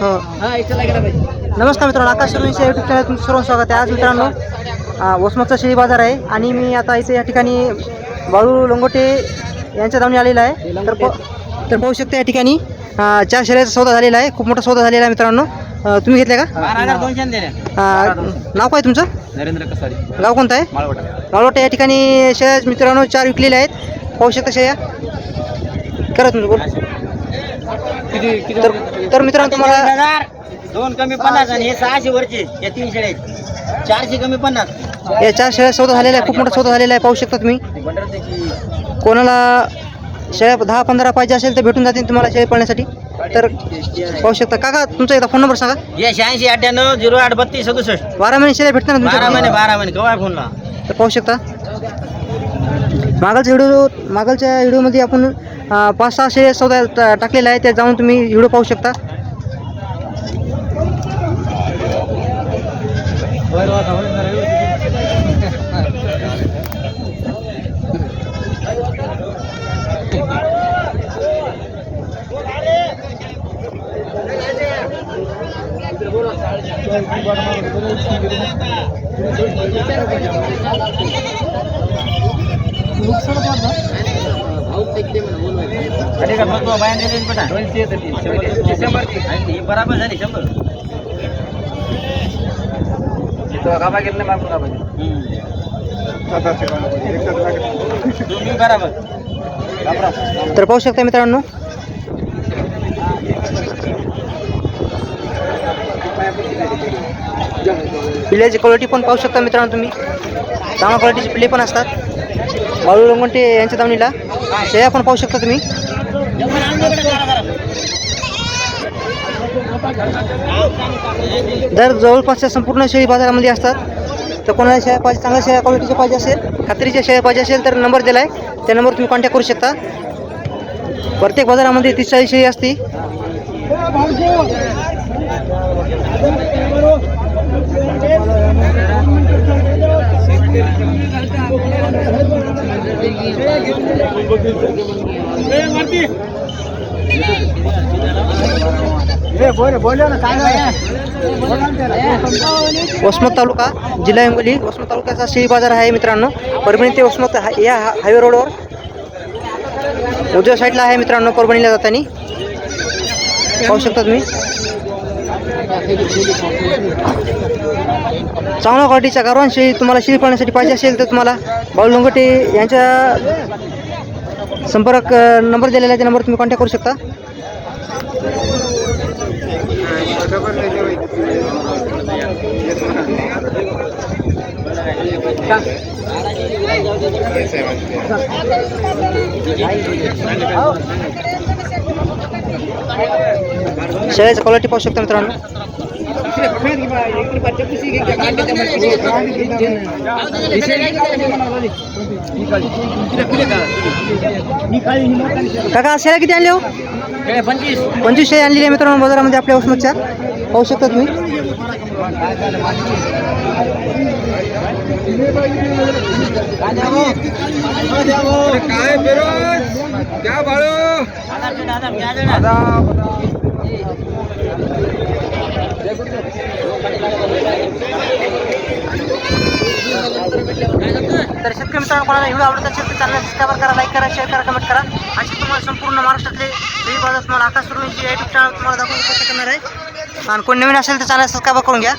हो नमस्कार मित्रांनो आकाश सुरूंच्या युट्यूब चॅनल तुमचं सर्व स्वागत आहे. आज मित्रांनो वसमतचा शेळी बाजार आहे आणि मी आता इथे या ठिकाणी बाळू लोंगोटे यांच्या दावणी आलेला आहे. तर तर पाहू शकता या ठिकाणी चार शेळ्याचा सौदा झालेला आहे. खूप मोठा सौदा झालेला आहे मित्रांनो. तुम्ही घेतले का? नाव काय तुमचं? नरेंद्र कसारी गाव कोणतं आहे? माळवटा मालवटा या ठिकाणी शेळ्या मित्रांनो चार विकलेल्या आहेत. पाहू शकता शेळ्या. करा तुमचं बोल. तर तर मित्रांनो तुम्हाला दोन कमी पन्नास आणि हे सहाशे वरचे या तीन आहेत. चारशे कमी पन्नास. या चार शेळ्या सौदा झालेला आहे खूप मोठा सौदा झालेला आहे पाहू शकता तुम्ही. कोणाला शेळ्या दहा पंधरा पाहिजे असेल तर भेटून जातील तुम्हाला शेळी पाळण्यासाठी. तर पाहू शकता. काका तुमचा एकदा फोन नंबर सांगा. हे शहाऐंशी अठ्ठ्याण्णव झिरो आठ बत्तीस सदुसष्ट. बारा महिने शेळ्या भेटतात ना बारा महिने बारा महिने कवा फोनला तर पाहू शकता. मागलच्या व्हिडिओ मागलच्या व्हिडिओमध्ये आपण पाच सहा शेळ्या सौदा टा- टाकलेला आहे त्या जाऊन तुम्ही व्हिडिओ पाहू शकता. बराबर झाली शंभर तुम्ही बराबर तर पाहू शकता मित्रांनो पिल्याची क्वालिटी पण पाहू शकता मित्रांनो तुम्ही. चांगल्या क्वालिटीचे पिल्ले पण असतात. बाळू लोंगंटे यांच्या दावणीला. शेळ्या पण पाहू शकता तुम्ही. जर जवळपासच्या संपूर्ण शेळी बाजारामध्ये असतात. तर कोणाला शेळ्या पाहिजे चांगल्या शेळ्या क्वालिटीच्या पाहिजे असेल खात्रीच्या शेळ्या पाहिजे असेल तर नंबर दिला आहे त्या नंबर तुम्ही कॉन्टॅक्ट करू शकता. प्रत्येक बाजारामध्ये तीस चाळीस शेळी असते वसमत तालुका जिल्हा हिंगोली. वसमत तालुक्याचा शेळी बाजार आहे मित्रांनो. परभणी ते वसमत या हायवे रोडवर. उजव्या साईडला आहे मित्रांनो परभणीला जाताना. पाहू शकता तुम्ही. चांगल्या क्वालिटीचा गारवान शेळी तुम्हाला शेळी पाळण्यासाठी पाहिजे असेल तर तुम्हाला बाळू लोंगटे यांच्या संपर्क नंबर दिलेला आहे त्या नंबर तुम्ही कॉन्टॅक्ट करू शकता. शेळ्याची क्वालिटी पाहू शकता मित्रांनो. काका शेळ्या किती आणले हो पंचवीस पंचवीस शेळ्या आणलेली आहे मित्रांनो बाजारामध्ये आपल्या वसमतच्या पाहू शकता तुम्ही काय क्या बाळू तर शेतकरी मित्रांनो कोणाला व्हिडिओ आवडत असेल तर चॅनल सबस्क्राईब करा लाईक करा शेअर करा कमेंट करा. अशी तुम्हाला संपूर्ण महाराष्ट्रातले विविध बाजार तुम्हाला आकाश सुरूंची युट्यूब चॅनल तुम्हाला दाखवून करणार आहे. आणि कोण नवीन असेल तर चॅनल सबस्क्राईब करून घ्या.